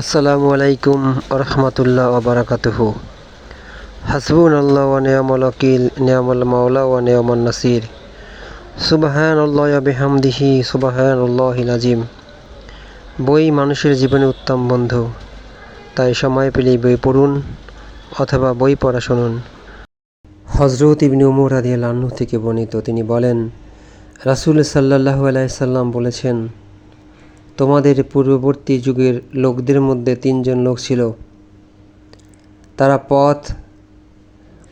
আসসালামু আলাইকুম রহমতুল্লাহ ওবরাকাতুহ হাসবুন আল্লাহ নিয়ামল ওয়াকিল, নিয়ামল মাওলা ওয়া নিয়ামল নাসির। সুবাহান আল্লাহ বেহামদিহি সুবাহান আল্লাহিল আজিম বই মানুষের জীবনে উত্তম বন্ধু। তাই সময় পেলেই বই পড়ুন অথবা বই পড়া শুনুন। হজরত ইবনে উমর আন্নু থেকে বর্ণিত তিনি বলেন, রাসূল সাল্লাল্লাহু আলাইহি সাল্লাম বলেছেন তোমাদের পূর্ববর্তী যুগের লোকদের মধ্যে তিনজন লোক ছিল। তারা পথ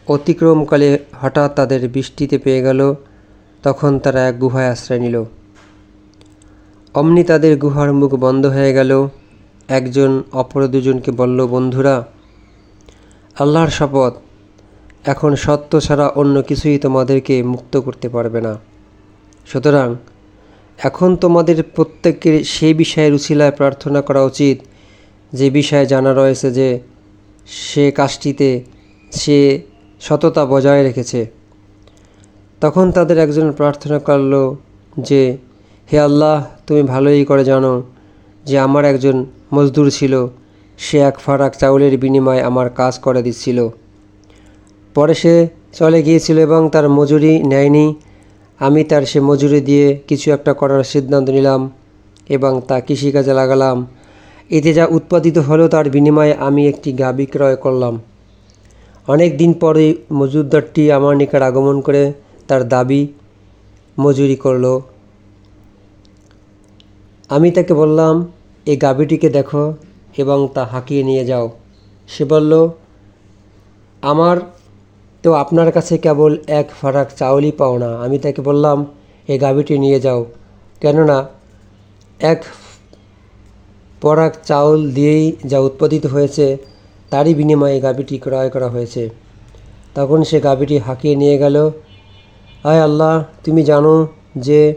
অতিক্রমকালে হঠাৎ তাদের বৃষ্টিতে পেয়ে গেল, তখন তারা এক গুহায় আশ্রয় নিল। অমনি তাদের গুহার মুখ বন্ধ হয়ে গেল। একজন অপর দুজনকে বলল, বন্ধুরা, আল্লাহর শপথ, এখন সত্য ছাড়া অন্য কিছুই তোমাদেরকে মুক্ত করতে পারবে না। সুতরাং এখন তোমাদের প্রত্যেকের সেই বিষয়ে রুচিলায় প্রার্থনা করা উচিত। যে বিষয়ে জানা রয়েছে যে সে কাজটিতে সে সততা বজায় রেখেছে। তখন তাদের একজন প্রার্থনা করল যে, হে আল্লাহ, তুমি ভালোই করে জানো যে আমার একজন মজদুর ছিল। সে এক ফারাক চাউলের বিনিময়ে আমার কাজ করে দিচ্ছিল। পরে সে চলে গিয়েছিল এবং তার মজুরি নেয়নি। আমি তার সে মজুরি দিয়ে কিছু একটা করার সিদ্ধান্ত নিলাম এবং তা কৃষিকাজে লাগালাম। এতে যা উৎপাদিত হলো তার বিনিময়ে আমি একটি গা বিক্রয় করলাম। অনেক দিন পরে মজুরদারটি আমার নিকট আগমন করে তার দাবি মজুরি করল। আমি তাকে বললাম এই গাভীটিকে দেখো এবং তা হাঁকিয়ে নিয়ে যাও। সে বলল, আমার তো আপনার কাছে কেবল এক ফারাক চাউলই পাও না। আমি তাকে বললাম, এই গাভীটি নিয়ে যাও। কেননা এক পরাক চাউল দিয়েই যা উৎপাদিত হয়েছে, তারই বিনিময়ে গাভীটি ক্রয় করা হয়েছে। তখন সে গাভীটি হাঁকিয়ে নিয়ে গেল, আয় আল্লাহ, তুমি জানো যে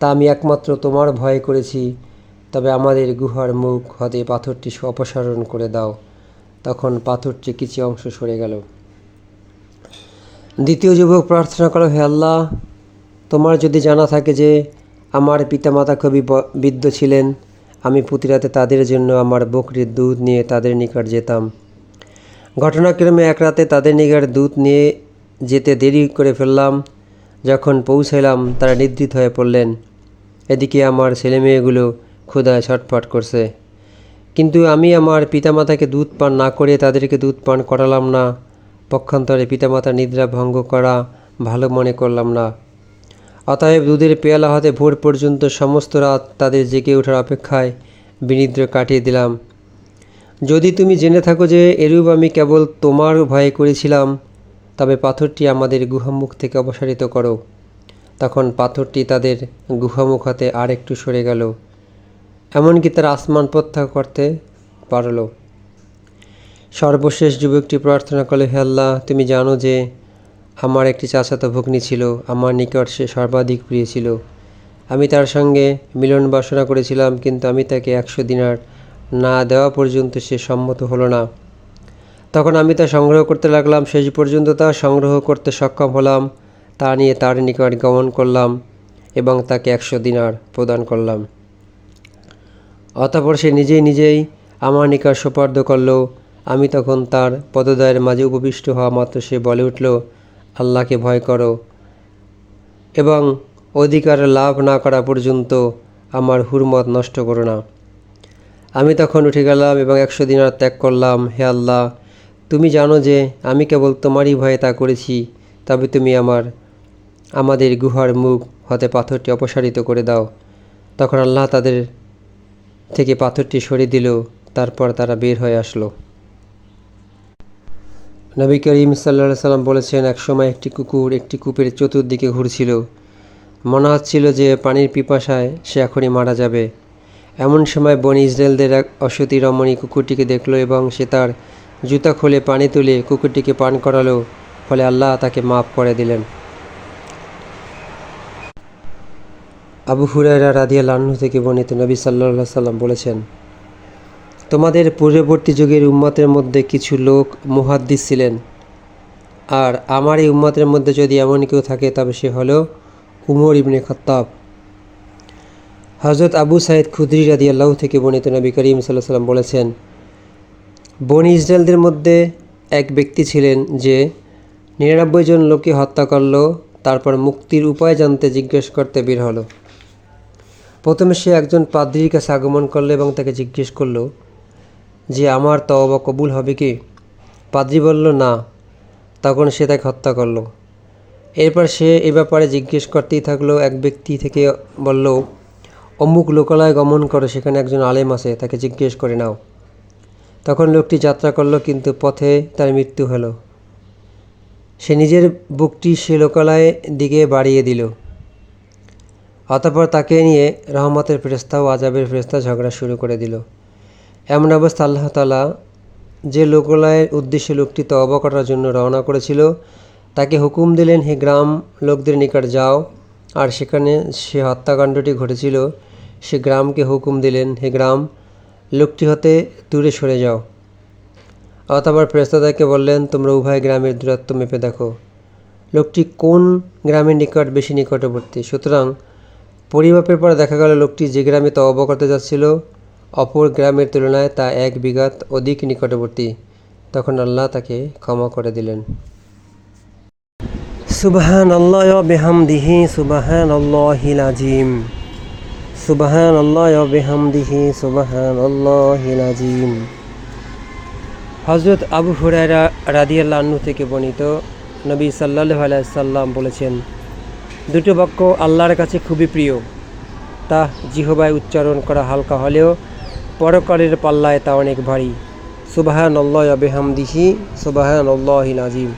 তা আমি একমাত্র তোমার ভয় করেছি, তবে আমাদের গুহার মুখ হতে পাথরটি অপসারণ করে দাও। তখন পাথরটি কিছু অংশ সরে গেল। দ্বিতীয় যুবক প্রার্থনা করো, হে আল্লাহ, তোমার যদি জানা থাকে যে আমার পিতামাতা খুবই বৃদ্ধ ছিলেন, আমি প্রতিরাতে তাদের জন্য আমার বকরির দুধ নিয়ে তাদের নিকট যেতাম। ঘটনাক্রমে এক রাতে তাদের নিকট দুধ নিয়ে যেতে দেরি করে ফেললাম। যখন পৌঁছাইলাম, তারা নিদ্রিত হয়ে পড়লেন। এদিকে আমার ছেলেমেয়েগুলো ক্ষুধায় ছটফট করছে। কিন্তু আমি আমার পিতামাতাকে দুধ পান না করে তাদেরকে দুধ পান করালাম না। পক্ষান্তরে পিতামাতার নিদ্রা ভঙ্গ করা ভালো মনে করলাম না। অতএব দুধের পেয়ালা হাতে ভোর পর্যন্ত সমস্ত রাত তাদের জেগে ওঠার অপেক্ষায় বিনিদ্র কাটিয়ে দিলাম। যদি তুমি জেনে থাকো যে এরূপ আমি কেবল তোমার ভয়ে করেছিলাম, তবে পাথরটি আমাদের গুহামুখ থেকে অপসারিত করো। তখন পাথরটি তাদের গুহামুখ হাতে আর একটু সরে গেল, এমনকি তারা আসমান প্রত্যাহার করতে পারল। সর্বশেষ যুবকটি প্রার্থনা করলে, হে আল্লাহ, তুমি জানো যে আমার একটি চাচাতো ভগ্নী ছিল, আমার নিকট সে সর্বাধিক প্রিয় ছিল। আমি তার সঙ্গে মিলন বাসনা করেছিলাম, কিন্তু আমি তাকে একশো দিনার না দেওয়া পর্যন্ত সে সম্মত হলো না। তখন আমি তা সংগ্রহ করতে লাগলাম, শেষ পর্যন্ত তা সংগ্রহ করতে সক্ষম হলাম, তা নিয়ে তার নিকট গমন করলাম এবং তাকে একশো দিনার প্রদান করলাম। অতপর সে নিজেই নিজেই আমার নিকট সোপার্দ করল আমি তখন তার পদদয়ের মাঝে উপবিষ্ট হওয়া মাত্র সে বলে উঠল, আল্লাহকে ভয় করো। এবং অধিকার লাভ না করা পর্যন্ত আমার হুরমত নষ্ট করো না। আমি তখন উঠে গেলাম এবং একশো দিনার ত্যাগ করলাম, হে আল্লাহ, তুমি জানো যে আমি কেবল তোমারই ভয়ে তা করেছি, তবে তুমি আমার, আমাদের গুহার মুখ হতে পাথরটি অপসারিত করে দাও। তখন আল্লাহ তাদের থেকে পাথরটি সরিয়ে দিল, তারপর তারা বের হয়ে আসলো। নবী করিম সাল্লা সাল্লাম বলেছেন একসময় একটি কুকুর একটি কূপের চতুর্দিকে ঘুরছিল। মনে হচ্ছিল যে পানির পিপাসায় সে এখনই মারা যাবে। এমন সময় বনি ইসরায়েলদের এক অসতী রমণী কুকুরটিকে দেখল এবং সে তার জুতা খুলে পানি তুলে কুকুরটিকে পান করালো, ফলে আল্লাহ তাকে মাফ করে দিলেন। আবু হুরাইরা রাদিয়া লাহ্ন থেকে বর্ণিত নবী সাল্লা সাল্লাম বলেছেন তোমাদের পূর্ববর্তী যুগের উম্মতের মধ্যে কিছু লোক মুহাদ্দিস ছিলেন। আর আমার এই উম্মতের মধ্যে যদি এমন কেউ থাকে, তবে সে হলো উমর ইবনে খত্তাব। হজরত আবু সাইদ খুদ্রি রাদি আল্লাহ থেকে বর্ণিত নবী করিম সাল্লাহ সাল্লাম বলেছেন, বনি ইসরায়েলদের মধ্যে এক ব্যক্তি ছিলেন যে নিরানব্বই জন লোককে হত্যা করল, তারপর মুক্তির উপায় জানতে জিজ্ঞেস করতে বের হলো। প্রথমে সে একজন পাদ্রির কাছে আগমন করল এবং তাকে জিজ্ঞেস করল যে আমার তওবা কবুল হবে কি? পাদ্রি বলল, না। তখন সে তাকে হত্যা করল। এরপর সে এ ব্যাপারে জিজ্ঞেস করতেই থাকল, এক ব্যক্তি থেকে বলল, অমুক লোকালয় গমন করো, সেখানে একজন আলেম আছে, তাকে জিজ্ঞেস করে নাও। তখন লোকটি যাত্রা করল, কিন্তু পথে তার মৃত্যু হলো। সে নিজের বুকটি সে লোকালয়ের দিকে বাড়িয়ে দিল। অতঃপর তাকে নিয়ে রহমতের ফেরেস্তা ও আজাবের ফেরেস্তা ঝগড়া শুরু করে দিল। এমন অবস্থা আল্লাহ তালা যে লোকালয়ের উদ্দেশ্যে লোকটি তওবা করার জন্য রওনা করেছিল, তাকে হুকুম দিলেন, হে গ্রাম লোকদের নিকট যাও। আর সেখানে সে হত্যাকাণ্ডটি ঘটেছিল। সে গ্রামকে হুকুম দিলেন, হে গ্রাম লোকটি হতে দূরে সরে যাও। অতবার ফেরেস্তাদাকে বললেন, তোমরা উভয় গ্রামের দূরত্ব মেপে দেখো। লোকটি কোন গ্রামের নিকট বেশি নিকটবর্তী? সুতরাং পরিমাপের পর দেখা গেল, লোকটি যে গ্রামে তওবা করতে যাচ্ছিল অপর গ্রামের তুলনায় তা এক বিঘাত অধিক নিকটবর্তী। তখন আল্লাহ তাকে ক্ষমা করে দিলেন। সুবাহান আল্লাহ সুবাহান আল্লাহিল আজিম। সুবাহান আল্লাহ সুবাহান আল্লাহিল আজিম। হজরত আবু হুরায়রা রাদিয়াল্লাহ থেকে বর্ণিত নবী সাল্লাহ আলাইসাল্লাম বলেছেন, দুটো বাক্য আল্লাহর কাছে খুবই প্রিয়। তা জিহবায় উচ্চারণ করা হালকা হলেও পরকালের পাল্লায় তা অনেক ভারী। সুবাহান আল্লাহ বেহামদিহি সুবাহান আল্লাহিল আজিম